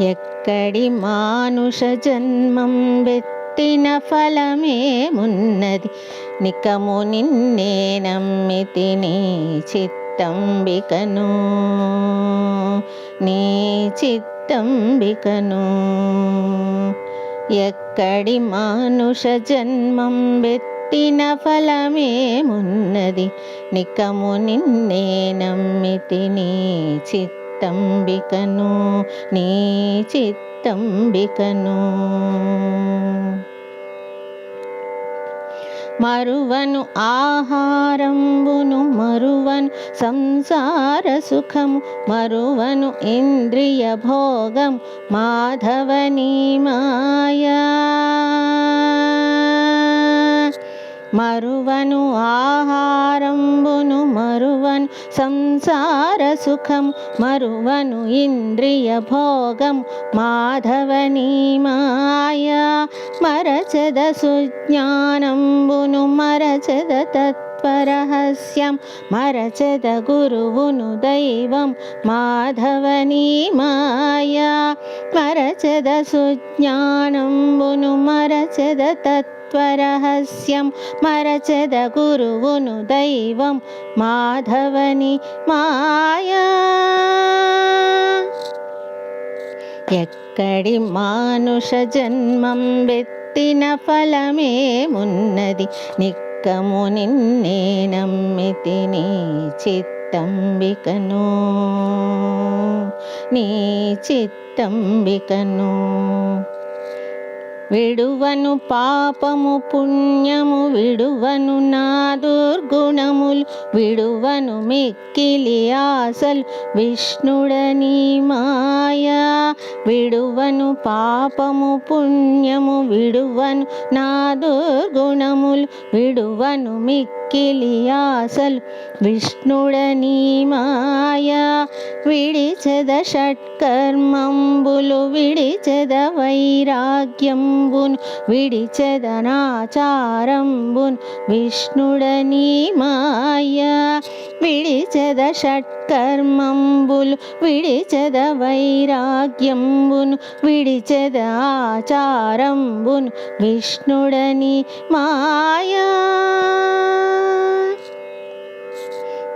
ఎక్కడి మానుష జన్మం వెత్తిన ఫలమేమున్నది నికము నిన్నే నమ్మితి నీ చిత్తంబికను. నీ చిత్తంబికను. ఎక్కడి మానుష జన్మం వెత్తిన ఫలమేమున్నది నికము నిన్నే నమ్మితి నీ చిత్తంబికను నీ చిత్తంబికను మరువను ఆహారంబును మరువను సంసార సుఖము మరువను ఇంద్రియ భోగం మాధవని మాయా మరువను ఆహార సంసార సుఖం మరువను ఇంద్రియ భోగం మాధవని మాయా. మరచద సుజ్ఞానంబును మరచద తత్వరహస్యం మరచద గురువును దైవం మాధవని మాయా. మరచద సుజ్ఞానంబును మరచద తత్వ తత్వరహస్యం మరచద గురువును దైవం మాధవని మాయా ఎక్కడి మానుష జన్మం వెత్తిన ఫలమేమున్నది నిక్కము నిన్నే నమ్మితి నీ చిత్తంబికను నీ చిత్తంబికను విడువను పాపము పుణ్యము విడువను నా దుర్గుణములు విడువను మిక్కిలి ఆశలు విష్ణుడని మాయా. విడువను పాపము పుణ్యము విడువను నా దుర్గుణములు విడువను మిక్కి ఆశలు విష్ణుడని మాయా విడిచెద షట్కర్మంబులు విడిచెద వైరాగ్యంబును విడిచెదనాచారంబును విష్ణుడని మాయా విడిచెద షట్కర్మంబులు విడిచెద వైరాగ్యంబును విడిచెద ఆచారంబును విష్ణుడని మాయా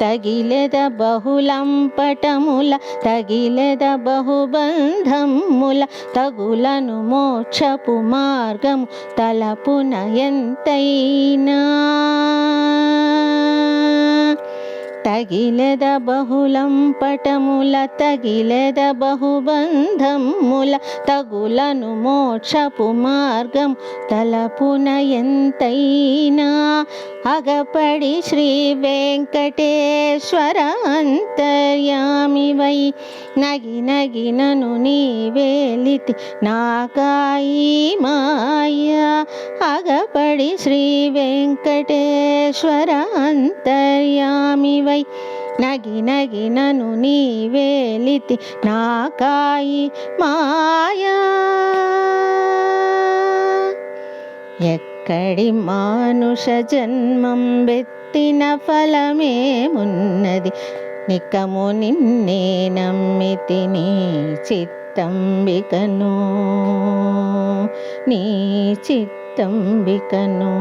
తగిలెద బహులంపటముల తగిలెద బహుబంధముల తగులను మోక్షపు మార్గము తలపున ఎంతైనా. తగిలెద బహుళం పటముల తగిలెద బహుబంధముల తగులను మోక్షపు మార్గం తలపున ఎంతైనా అగపడి శ్రీ వెంకటేశ్వర అంతర్యామివై నగి నగినను నీవేలితి నాకాయి మాయా అగపడి శ్రీ వెంకటేశ్వర అంతర్యామివై. నగి నీ నీవేలితి నాకాయి మాయా. ఎక్కడి మానుష జన్మం వెత్తిన ఫలమేమున్నది నికము నిన్నే నమ్మితి నీ చిత్తంబికను. నీ చిత్తంబికను.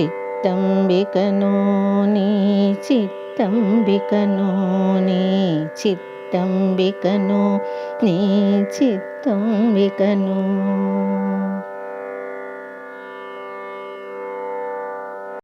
చిత్తంబికను నీ చిత్తంబికను నీ చిత్తంబికను నీ చిత్తంబికను.